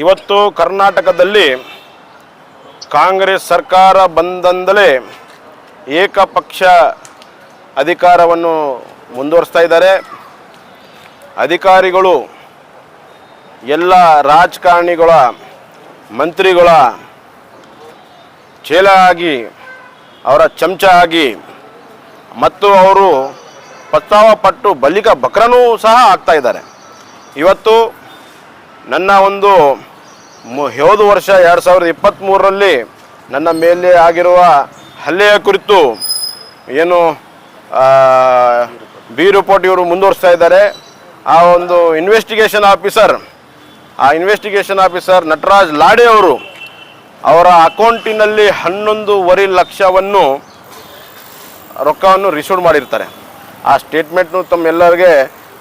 ಇವತ್ತು ಕರ್ನಾಟಕದಲ್ಲಿ ಕಾಂಗ್ರೆಸ್ ಸರ್ಕಾರ ಬಂದಂದಲೇ ಏಕಪಕ್ಷ ಅಧಿಕಾರವನ್ನು ಮುಂದುವರಿಸ್ತಾ ಇದ್ದಾರೆ. ಅಧಿಕಾರಿಗಳು, ಎಲ್ಲ ರಾಜಕಾರಣಿಗಳ, ಮಂತ್ರಿಗಳ ಚೇಲ ಆಗಿ, ಅವರ ಚಮಚ ಆಗಿ, ಮತ್ತು ಅವರು ಪತ್ತಾವ ಪಟ್ಟು ಬಲಿಕ ಬಕ್ರನೂ ಸಹ ಆಗ್ತಾ ಇದ್ದಾರೆ. ಇವತ್ತು ನನ್ನ ಒಂದು ಹೋದ ವರ್ಷ ಎರಡು ಸಾವಿರದ ಇಪ್ಪತ್ತ್ಮೂರರಲ್ಲಿ ನನ್ನ ಮೇಲೆ ಆಗಿರುವ ಹಲ್ಲೆಯ ಕುರಿತು ಏನು ಬಿ ರಿಪೋರ್ಟ್ ಇವರು ಮುಂದುವರಿಸ್ತಾ ಇದ್ದಾರೆ. ಆ ಒಂದು ಇನ್ವೆಸ್ಟಿಗೇಷನ್ ಆಫೀಸರ್ ಆ ಇನ್ವೆಸ್ಟಿಗೇಷನ್ ಆಫೀಸರ್ ನಟರಾಜ್ ಲಾಡೆ ಅವರು ಅವರ ಅಕೌಂಟಿನಲ್ಲಿ ಹನ್ನೊಂದೂವರೆ ಲಕ್ಷವನ್ನು ರೊಕ್ಕವನ್ನು ರಿಸೀವ್ ಮಾಡಿರ್ತಾರೆ. ಆ ಸ್ಟೇಟ್ಮೆಂಟ್ನು ತಮ್ಮೆಲ್ಲರಿಗೆ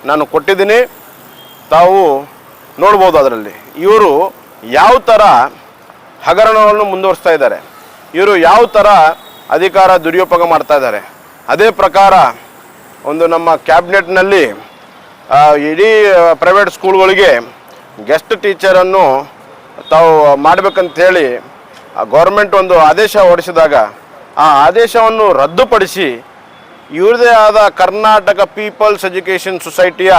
ನಾನು ಕೊಟ್ಟಿದ್ದೀನಿ. ತಾವು ನೋಡ್ಬೋದು ಅದರಲ್ಲಿ. ಇವರು ಯಾವ ಥರ ಹಗರಣವನ್ನು ಮುಂದುವರಿಸ್ತಾ ಇದ್ದಾರೆ. ಇವರು ಯಾವ ಥರ ಅಧಿಕಾರ ದುರುಪಯೋಗ ಮಾಡ್ತಾ ಇದ್ದಾರೆ. ಅದೇ ಪ್ರಕಾರ ಒಂದು ನಮ್ಮ ಕ್ಯಾಬಿನೆಟ್ನಲ್ಲಿ ಇಡೀ ಪ್ರೈವೇಟ್ ಸ್ಕೂಲ್ಗಳಿಗೆ ಗೆಸ್ಟ್ ಟೀಚರನ್ನು ತಾವು ಮಾಡಬೇಕಂತೇಳಿ ಗೌರ್ಮೆಂಟ್ ಒಂದು ಆದೇಶ ಹೊರಡಿಸಿದಾಗ ಆ ಆದೇಶವನ್ನು ರದ್ದುಪಡಿಸಿ ಇವರದೇ ಆದ ಕರ್ನಾಟಕ ಪೀಪಲ್ಸ್ ಎಜುಕೇಷನ್ ಸೊಸೈಟಿಯ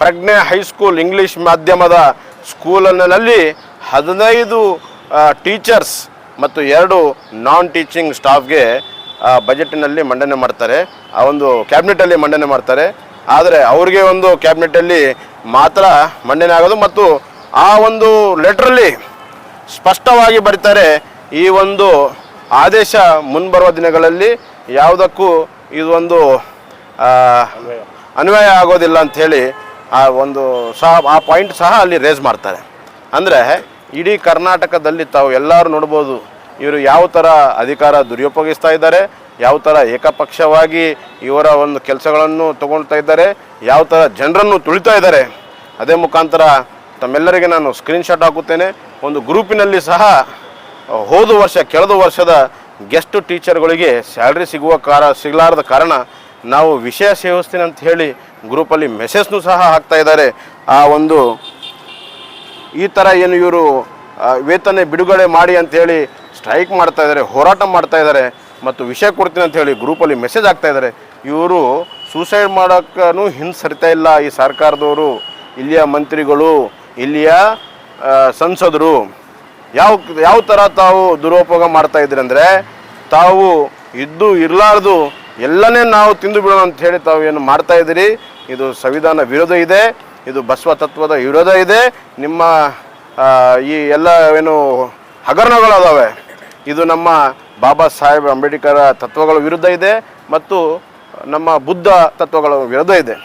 ಪ್ರಜ್ಞೆ ಹೈಸ್ಕೂಲ್ ಇಂಗ್ಲೀಷ್ ಮಾಧ್ಯಮದ ಸ್ಕೂಲಿನಲ್ಲಿ ಹದಿನೈದು ಟೀಚರ್ಸ್ ಮತ್ತು ಎರಡು ನಾನ್ ಟೀಚಿಂಗ್ ಸ್ಟಾಫ್ಗೆ ಬಜೆಟ್ನಲ್ಲಿ ಮಂಡನೆ ಮಾಡ್ತಾರೆ. ಆ ಒಂದು ಕ್ಯಾಬಿನೆಟಲ್ಲಿ ಮಂಡನೆ ಮಾಡ್ತಾರೆ. ಆದರೆ ಅವ್ರಿಗೆ ಒಂದು ಕ್ಯಾಬಿನೆಟಲ್ಲಿ ಮಾತ್ರ ಮಂಡನೆ ಆಗೋದು ಮತ್ತು ಆ ಒಂದು ಲೆಟ್ರಲ್ಲಿ ಸ್ಪಷ್ಟವಾಗಿ ಬರೀತಾರೆ ಈ ಒಂದು ಆದೇಶ ಮುಂಬರುವ ದಿನಗಳಲ್ಲಿ ಯಾವುದಕ್ಕೂ ಇದೊಂದು ಅನ್ವಯ ಆಗೋದಿಲ್ಲ ಅಂಥೇಳಿ ಆ ಒಂದು ಸಹ, ಆ ಪಾಯಿಂಟ್ ಸಹ ಅಲ್ಲಿ ರೇಸ್ ಮಾಡ್ತಾರೆ. ಅಂದರೆ ಇಡೀ ಕರ್ನಾಟಕದಲ್ಲಿ ತಾವು ಎಲ್ಲರೂ ನೋಡ್ಬೋದು, ಇವರು ಯಾವ ಥರ ಅಧಿಕಾರ ದುರುಪಯೋಗಿಸ್ತಾ ಇದ್ದಾರೆ, ಯಾವ ಥರ ಏಕಪಕ್ಷವಾಗಿ ಇವರ ಒಂದು ಕೆಲಸಗಳನ್ನು ತಗೊಳ್ತಾ ಇದ್ದಾರೆ, ಯಾವ ಥರ ಜನರನ್ನು ತುಳಿತಾ ಇದ್ದಾರೆ, ಅದೇ ಮುಖಾಂತರ ತಮ್ಮೆಲ್ಲರಿಗೆ ನಾನು ಸ್ಕ್ರೀನ್ಶಾಟ್ ಹಾಕುತ್ತೇನೆ. ಒಂದು ಗ್ರೂಪಿನಲ್ಲಿ ಸಹ, ಹೋದ ವರ್ಷ, ಕಳೆದ ವರ್ಷದ ಗೆಸ್ಟ್ ಟೀಚರ್ಗಳಿಗೆ ಸ್ಯಾಲ್ರಿ ಸಿಗುವ ಕಾರ ಸಿಗಲಾರದ ಕಾರಣ ನಾವು ವಿಷಯ ಸೇವಿಸ್ತೀನಿ ಅಂತ ಹೇಳಿ ಗ್ರೂಪಲ್ಲಿ ಮೆಸೇಜ್ನು ಸಹ ಹಾಕ್ತಾ ಇದ್ದಾರೆ. ಆ ಒಂದು ಈ ಥರ ಏನು ಇವರು ವೇತನ ಬಿಡುಗಡೆ ಮಾಡಿ ಅಂತೇಳಿ ಸ್ಟ್ರೈಕ್ ಮಾಡ್ತಾ ಇದ್ದಾರೆ, ಹೋರಾಟ ಮಾಡ್ತಾ ಇದ್ದಾರೆ ಮತ್ತು ವಿಷಯ ಕೊಡ್ತೀನಿ ಅಂತ ಹೇಳಿ ಗ್ರೂಪಲ್ಲಿ ಮೆಸೇಜ್ ಆಗ್ತಾ ಇದ್ದಾರೆ. ಇವರು ಸೂಸೈಡ್ ಮಾಡೋಕ್ಕೂ ಹಿಂದೆ ಸರಿತಾ ಇಲ್ಲ. ಈ ಸರ್ಕಾರದವರು, ಇಲ್ಲಿಯ ಮಂತ್ರಿಗಳು, ಇಲ್ಲಿಯ ಸಂಸದರು, ಯಾವ ಯಾವ ಥರ ತಾವು ದುರುಪಯೋಗ ಮಾಡ್ತಾ ಇದ್ರಂದರೆ ತಾವು ಇದ್ದು ಇರಲಾರ್ದು ಎಲ್ಲನೇ ನಾವು ತಿಂದು ಬಿಡೋಣ ಅಂತ ಹೇಳಿ ತಾವು ಏನು ಮಾಡ್ತಾ ಇದ್ದೀರಿ? ಇದು ಸಂವಿಧಾನ ವಿರೋಧ ಇದೆ, ಇದು ಬಸವ ತತ್ವದ ವಿರೋಧ ಇದೆ, ನಿಮ್ಮ ಈ ಎಲ್ಲ ಏನು ಹಗರಣಗಳು ಅದಾವೆ ಇದು ನಮ್ಮ ಬಾಬಾ ಸಾಹೇಬ್ ಅಂಬೇಡ್ಕರ್ ತತ್ವಗಳ ವಿರುದ್ಧ ಇದೆ ಮತ್ತು ನಮ್ಮ ಬುದ್ಧ ತತ್ವಗಳ ವಿರೋಧ ಇದೆ.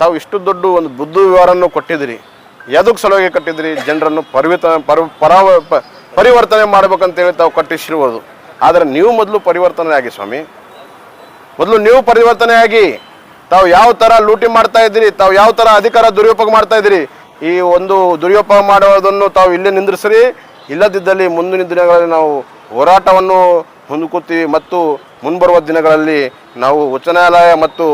ತಾವು ಇಷ್ಟು ದೊಡ್ಡ ಒಂದು ಬುದ್ಧ ವಿವರನ್ನು ಕೊಟ್ಟಿದ್ದೀರಿ. ಯಾವುದಕ್ಕೆ ಸಲುವಾಗಿ ಕಟ್ಟಿದ್ರಿ ಜನರನ್ನು ಪರಿವರ್ತನೆ ಪರ, ಪರಾವ ಪರಿವರ್ತನೆ ಮಾಡಬೇಕಂತೇಳಿ ತಾವು ಕಟ್ಟಿಸಿರುವುದು. ಆದರೆ ನೀವು ಮೊದಲು ಪರಿವರ್ತನೆ ಆಗಿ ಸ್ವಾಮಿ. ಮೊದಲು ನೀವು ಪರಿವರ್ತನೆ ಆಗಿ ತಾವು ಯಾವ ಥರ ಲೂಟಿ ಮಾಡ್ತಾ ಇದ್ದೀರಿ, ತಾವು ಯಾವ ಥರ ಅಧಿಕಾರ ದುರುಪಯೋಗ ಮಾಡ್ತಾ ಇದ್ದೀರಿ, ಈ ಒಂದು ದುರುಪಯೋಗ ಮಾಡೋದನ್ನು ತಾವು ಇಲ್ಲೇ ನಿಂದ್ರಿಸ್ರಿ. ಇಲ್ಲದಿದ್ದಲ್ಲಿ ಮುಂದಿನ ದಿನಗಳಲ್ಲಿ ನಾವು ಹೋರಾಟವನ್ನು ಹೊಂದ್ಕೋತೀವಿ ಮತ್ತು ಮುಂಬರುವ ದಿನಗಳಲ್ಲಿ ನಾವು ಉಚ್ಚ ನ್ಯಾಯಾಲಯ ಮತ್ತು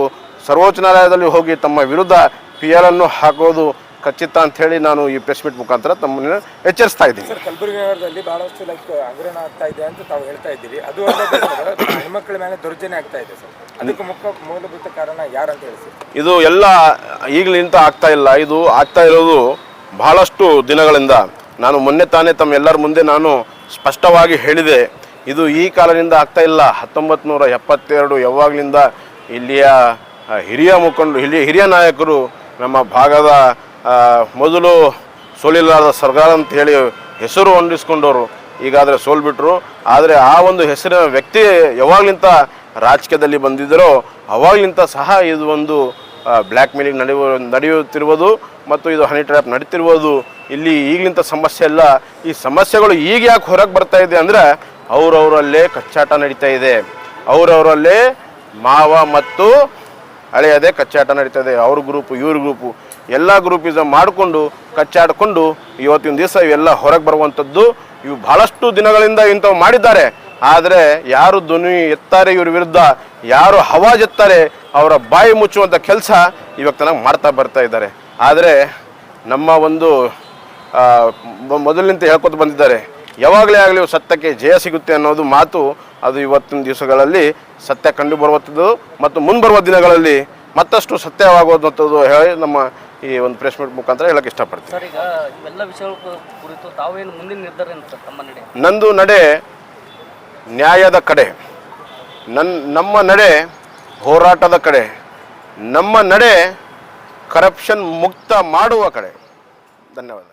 ಸರ್ವೋಚ್ಚ ನ್ಯಾಯಾಲಯದಲ್ಲಿ ಹೋಗಿ ತಮ್ಮ ವಿರುದ್ಧ ಪಿ ಎಲ್ ಅನ್ನು ಹಾಕೋದು ಖಚಿತ ಅಂತ ಹೇಳಿ ನಾನು ಈ ಪ್ರೆಸ್ ಮೀಟ್ ಮುಖಾಂತರ ತಮ್ಮನ್ನ ಎಚ್ಚರಿಸ್ತಾ ಇದ್ದೀನಿ. ಸರ್ ಕಲಬುರಗಿ ನಗರದಲ್ಲಿ ಬಹಳಷ್ಟು ಲೈಕ್ ಹಗರಣ ಆಗ್ತಾ ಇದೆ ಅಂತ ತಾವು ಹೇಳ್ತಾ ಇದ್ದೀರಿ. ಅದು ಹೆಣ್ಮಕ್ಳ ಮೇಲೆ ದೌರ್ಜನ್ಯ ಆಗ್ತಾ ಇದೆ ಸರ್. ಅದಕ್ಕೆ ಮುಖ್ಯ ಮೂಲಭೂತ ಕಾರಣ ಯಾರಂತ ಹೇಳಿ ಇದು ಎಲ್ಲ ಈಗಲಿಂದ ಆಗ್ತಾ ಇಲ್ಲ. ಇದು ಆಗ್ತಾ ಇರೋದು ಬಹಳಷ್ಟು ದಿನಗಳಿಂದ. ನಾನು ಮೊನ್ನೆ ತಾನೇ ತಮ್ಮ ಎಲ್ಲರ ಮುಂದೆ ನಾನು ಸ್ಪಷ್ಟವಾಗಿ ಹೇಳಿದೆ. ಇದು ಈ ಕಾಲದಿಂದ ಆಗ್ತಾ ಇಲ್ಲ. ಹತ್ತೊಂಬತ್ತು ನೂರ ಎಪ್ಪತ್ತೆರಡು ಯಾವಾಗಲಿಂದ ಇಲ್ಲಿಯ ಹಿರಿಯ ಮುಖಂಡರು ಇಲ್ಲಿ ಹಿರಿಯ ನಾಯಕರು ನಮ್ಮ ಭಾಗದ ಮೊದಲು ಸೋಲಿಲ್ಲಾರದ ಸರ್ಕಾರ ಅಂತ ಹೇಳಿ ಹೆಸರು ಹೊಂದಿಸ್ಕೊಂಡವರು. ಈಗಾದರೆ ಸೋಲ್ಬಿಟ್ರು. ಆದರೆ ಆ ಒಂದು ಹೆಸರಿನ ವ್ಯಕ್ತಿ ಯಾವಾಗಲಿಂತ ರಾಜಕೀಯದಲ್ಲಿ ಬಂದಿದ್ದರೋ, ಅವಾಗ್ಲಿಂತ ಸಹ ಇದು ಒಂದು ಬ್ಲ್ಯಾಕ್ ಮೇಲಿಂಗ್ ನಡೆಯುವ, ನಡೆಯುತ್ತಿರುವುದು ಮತ್ತು ಇದು ಹನಿ ಟ್ರ್ಯಾಪ್ ನಡೀತಿರುವುದು. ಇಲ್ಲಿ ಈಗಲಿಂತ ಸಮಸ್ಯೆ ಇಲ್ಲ ಈ ಸಮಸ್ಯೆಗಳು ಈಗ ಯಾಕೆ ಹೊರಗೆ ಬರ್ತಾ ಇದೆ ಅಂದರೆ ಅವರವರಲ್ಲೇ ಕಚ್ಚಾಟ ನಡೀತಾ ಇದೆ. ಅವರವರಲ್ಲೇ ಮಾವ ಮತ್ತು ಹಳೆಯದೇ ಕಚ್ಚಾಟ ನಡೀತಾ ಇದೆ. ಅವ್ರ ಗ್ರೂಪು, ಇವ್ರ ಗ್ರೂಪು. ಎಲ್ಲ ಗ್ರೂಪಿಸಮ್ ಮಾಡಿಕೊಂಡು, ಕಚ್ಚಾಡಿಕೊಂಡು ಇವತ್ತಿನ ದಿವಸ ಇವೆಲ್ಲ ಹೊರಗೆ ಬರುವಂಥದ್ದು ಇವು ಬಹಳಷ್ಟು ದಿನಗಳಿಂದ ಇಂಥವು ಮಾಡಿದ್ದಾರೆ. ಆದರೆ ಯಾರು ಧ್ವನಿ ಎತ್ತಾರೆ ಇವ್ರ ವಿರುದ್ಧ, ಯಾರು ಹವಾಜ್ ಎತ್ತಾರೆ, ಅವರ ಬಾಯಿ ಮುಚ್ಚುವಂಥ ಕೆಲಸ ಇವಾಗ ತನಕ ಮಾಡ್ತಾ ಬರ್ತಾ ಇದ್ದಾರೆ. ಆದರೆ ನಮ್ಮ ಒಂದು ಮೊದಲಿನಿಂದ ಹೇಳ್ಕೊತ ಬಂದಿದ್ದಾರೆ, ಯಾವಾಗಲೇ ಆಗಲಿ ಸತ್ಯಕ್ಕೆ ಜಯ ಸಿಗುತ್ತೆ ಅನ್ನೋದು ಮಾತು ಅದು ಇವತ್ತಿನ ದಿವಸಗಳಲ್ಲಿ ಸತ್ಯ ಕಂಡು ಬರುವಂಥದ್ದು ಮತ್ತು ಮುಂಬರುವ ದಿನಗಳಲ್ಲಿ ಮತ್ತಷ್ಟು ಸತ್ಯವಾಗುವಂಥದ್ದು ಹೇಳಿ ನಮ್ಮ ಈ ಒಂದು ಪ್ರೆಸ್ ಮೀಟ್ ಮುಖಾಂತರ ಹೇಳಕ್ಕೆ ಇಷ್ಟಪಡ್ತೀನಿ. ಸರ್ ಈಗ ಇವೆಲ್ಲ ವಿಷಯಗಳ ಕುರಿತು ತಾವೇನು ಮುಂದಿನ ನಿರ್ಧಾರ ಏನು ಸರ್ ತಮ್ಮ ನಡೆ? ನಂದು ನಡೆ ನ್ಯಾಯದ ಕಡೆ. ನನ್ನ ನಮ್ಮ ನಡೆ ಹೋರಾಟದ ಕಡೆ. ನಮ್ಮ ನಡೆ ಕರಪ್ಷನ್ ಮುಕ್ತ ಮಾಡುವ ಕಡೆ. ಧನ್ಯವಾದ.